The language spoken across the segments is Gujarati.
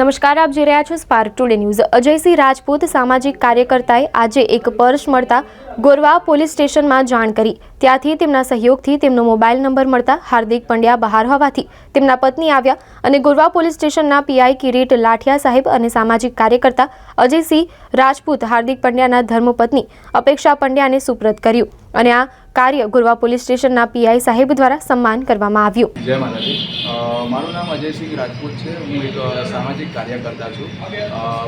નમસ્કાર, આપ જોઈ રહ્યા છો Spark Today News Ajaysinh Rajput સામાજિક કાર્યકર્તાએ આજે એક પર્સ મળતા ગોરવા પોલીસ સ્ટેશનમાં જાણ કરી. ત્યાંથી તેમના સહયોગથી તેમનો મોબાઈલ નંબર મળતા હાર્દિક પંડ્યા બહાર હોવાથી તેમના પત્ની આવ્યા અને ગોરવા પોલીસ સ્ટેશનના પીઆઈ કિરીટ લાઠિયા સાહેબ અને સામાજિક કાર્યકર્તા અજયસિંહ રાજપૂત, હાર્દિક પંડ્યાના ધર્મપત્ની અપેક્ષા પંડ્યાને સુપ્રત કર્યું. અને આ કાર્ય ગોરવા પોલીસ સ્ટેશનના પીઆઈ સાહેબ દ્વારા સન્માન કરવામાં આવ્યું. જય માતાજી. મારું નામ અજયસિંહ રાજપૂત છે. હું એક સામાજિક કાર્યકર્તા છું.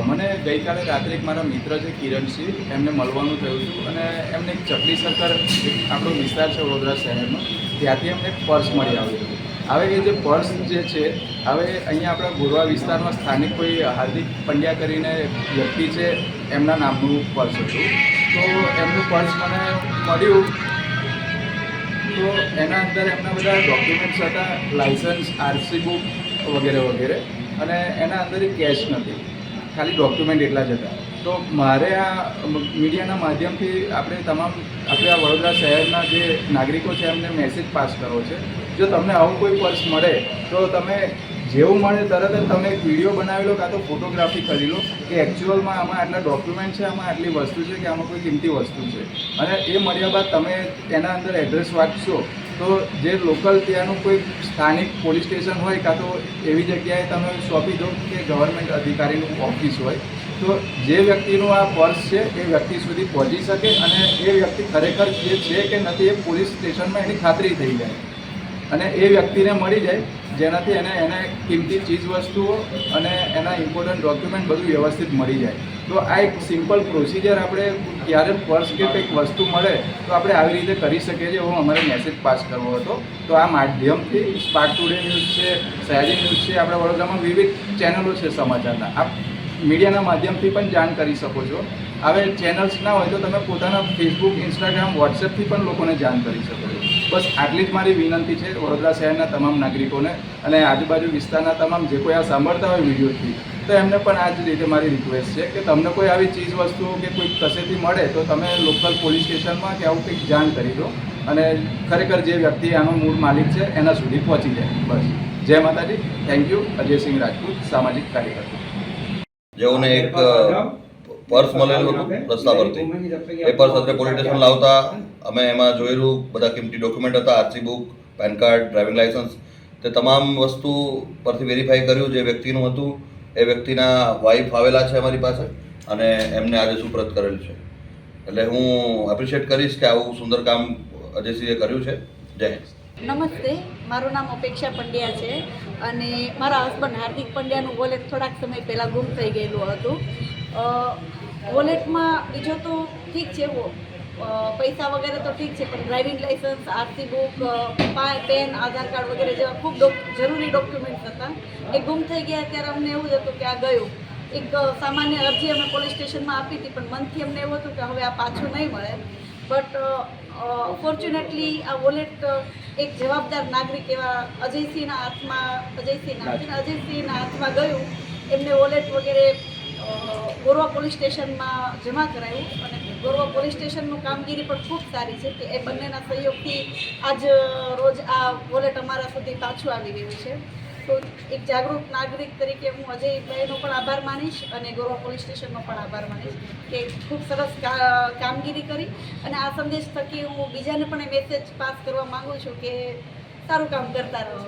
મને ગઈકાલે રાત્રે એક મારા મિત્ર છે, કિરણસિંહ, એમને મળવાનું થયું હતું અને એમને એક ચકલી સરકાર આપણો વિસ્તાર છે, વડોદરા શહેરનો. ત્યાંથી એમને પર્સ મળી આવ્યું હતું. હવે એ જે પર્સ જે છે, હવે અહીંયા આપણા ગોરવા વિસ્તારમાં સ્થાનિક કોઈ હાર્દિક પંડ્યા કરીને વ્યક્તિ છે, એમના નામનું પર્સ હતું. તો એમનું પર્સ મને મળ્યું. એના અંદર એમના બધા ડોક્યુમેન્ટ્સ હતા લાઇસન્સ આરસી બુક વગેરે વગેરે, અને એના અંદર એ કેશ નથી. ખાલી ડોક્યુમેન્ટ એટલા જ હતા. તો મારે આ મીડિયાના માધ્યમથી આપણે તમામ, આપણે આ વડોદરા શહેરના જે નાગરિકો છે, એમને મેસેજ પાસ કરવો છે. જો તમને આવું કોઈ પર્સ મળે, તો તમે જેવું મળે તરત જ તમે એક વીડિયો બનાવી લો કાં તો ફોટોગ્રાફી કરી લો કે એકચ્યુઅલમાં આમાં આટલા ડોક્યુમેન્ટ છે, આમાં આટલી વસ્તુ છે કે આમાં કોઈ કિંમતી વસ્તુ છે. અને એ મળ્યા બાદ તમે એના અંદર એડ્રેસ વાંચશો તો જે લોકલ ત્યાંનું કોઈ સ્થાનિક પોલીસ સ્ટેશન હોય કાં તો એવી જગ્યાએ તમે સોંપી દો કે ગવર્મેન્ટ અધિકારીનું ઓફિસ હોય, તો જે વ્યક્તિનું આ પર્સ છે એ વ્યક્તિ સુધી પહોંચી શકે અને એ વ્યક્તિ ખરેખર જે છે કે નથી એ પોલીસ સ્ટેશનમાં એની ખાતરી થઈ જાય. અને એ વ્યક્તિને મળી જાય, જેનાથી એને એને કિંમતી ચીજ વસ્તુઓ અને એના ઇમ્પોર્ટન્ટ ડોક્યુમેન્ટ બધું વ્યવસ્થિત મળી જાય. તો આ એક સિમ્પલ પ્રોસિજર આપણે ક્યારે પર્સ કે કંઈક વસ્તુ મળે, તો આપણે આવી રીતે કરી શકીએ છીએ. એવો અમારે મેસેજ પાસ કરવો હતો. તો આ માધ્યમથી સ્પાર્ક ટુડે ન્યૂઝ છે સયાજી ન્યૂઝ છે, આપણા વડોદરામાં વિવિધ ચેનલો છે સમાચારના. આપ મીડિયાના માધ્યમથી પણ જાણ કરી શકો છો. હવે ચેનલ્સ ના હોય તો તમે પોતાના ફેસબુક ઇન્સ્ટાગ્રામ વોટ્સએપથી પણ લોકોને જાણ કરી શકો છો. બસ આટલી જ મારી વિનંતી છે વડોદરા શહેરના તમામ નાગરિકોને અને આજુબાજુ વિસ્તારના તમામ જે કોઈ આ સાંભળતા હોય વિડીયોથી, તો એમને પણ આ જ રીતે મારી રિક્વેસ્ટ છે કે તમને કોઈ આવી ચીજ વસ્તુઓ કે કોઈ કશેથી મળે તો તમે લોકલ પોલીસ સ્ટેશનમાં કે આવું કંઈક જાણ કરી દો અને ખરેખર જે વ્યક્તિ આનો મૂળ માલિક છે એના સુધી પહોંચી જાય. બસ. જય માતાજી. થેન્ક યુ અજયસિંહ રાજપૂત, સામાજિક કાર્યકર્તા. જેઓને એક પર્સ મળેલું હતું રસ્તા પરથી. એ પર્સ અત્રે પોલીસ સ્ટેશન લાવતા અમે એમાં જોયેલું બધા કિંમતી ડોક્યુમેન્ટ હતા RC book PAN card driving licence. તે તમામ વસ્તુ પરથી વેરીફાઈ કર્યું જે વ્યક્તિનું હતું એ વ્યક્તિના વાઈફ આવેલા છે અમારી પાસે અને એમને આજે સુપ્રત કરેલ છે. એટલે હું એપ્રિશિએટ કરીશ કે આવું સુંદર કામ અજયસિંહે કર્યું છે. જય હિન્દ. નમસ્તે મારું નામ અપેક્ષા પંડ્યા છે અને મારા હસબન્ડ હાર્દિક પંડ્યાનું વોલેટ થોડાક સમય પહેલાં ગુમ થઈ ગયેલું હતું. વોલેટમાં બીજો તો ઠીક છે એવો પૈસા વગેરે તો ઠીક છે, પણ driving licence RC book PAN Aadhaar card વગેરે જેવા ખૂબ જરૂરી ડોક્યુમેન્ટ્સ હતા. એ ગુમ થઈ ગયા ત્યારે અમને એવું જ હતું કે આ ગયું. એક સામાન્ય અરજી અમે પોલીસ સ્ટેશનમાં આપી હતી, પણ મનથી અમને એવું હતું કે હવે આ પાછું નહીં મળે. બટ ફોર્ચ્યુનેટલી આ વોલેટ એક જવાબદાર નાગરિક એવા અજયસિંહના હાથમાં અજયસિંહના અજયસિંહના હાથમાં ગયું. એમને વોલેટ વગેરે ગોરવા પોલીસ સ્ટેશનમાં જમા કરાયું અને ગોરવા પોલીસ સ્ટેશનનું કામગીરી પણ ખૂબ સારી છે કે એ બંનેના સહયોગથી આજ રોજ આ વોલેટ અમારા સુધી પાછું આવી રહ્યું છે. તો એક જાગૃત નાગરિક તરીકે હું અજયભાઈનો પણ આભાર માનીશ અને ગોરવા પોલીસ સ્ટેશનનો પણ આભાર માનીશ કે ખૂબ સરસ કામગીરી કરી અને આ સંદેશ થકી હું બીજાને પણ એ મેસેજ પાસ કરવા માગું છું કે સારું કામ કરતા રહો.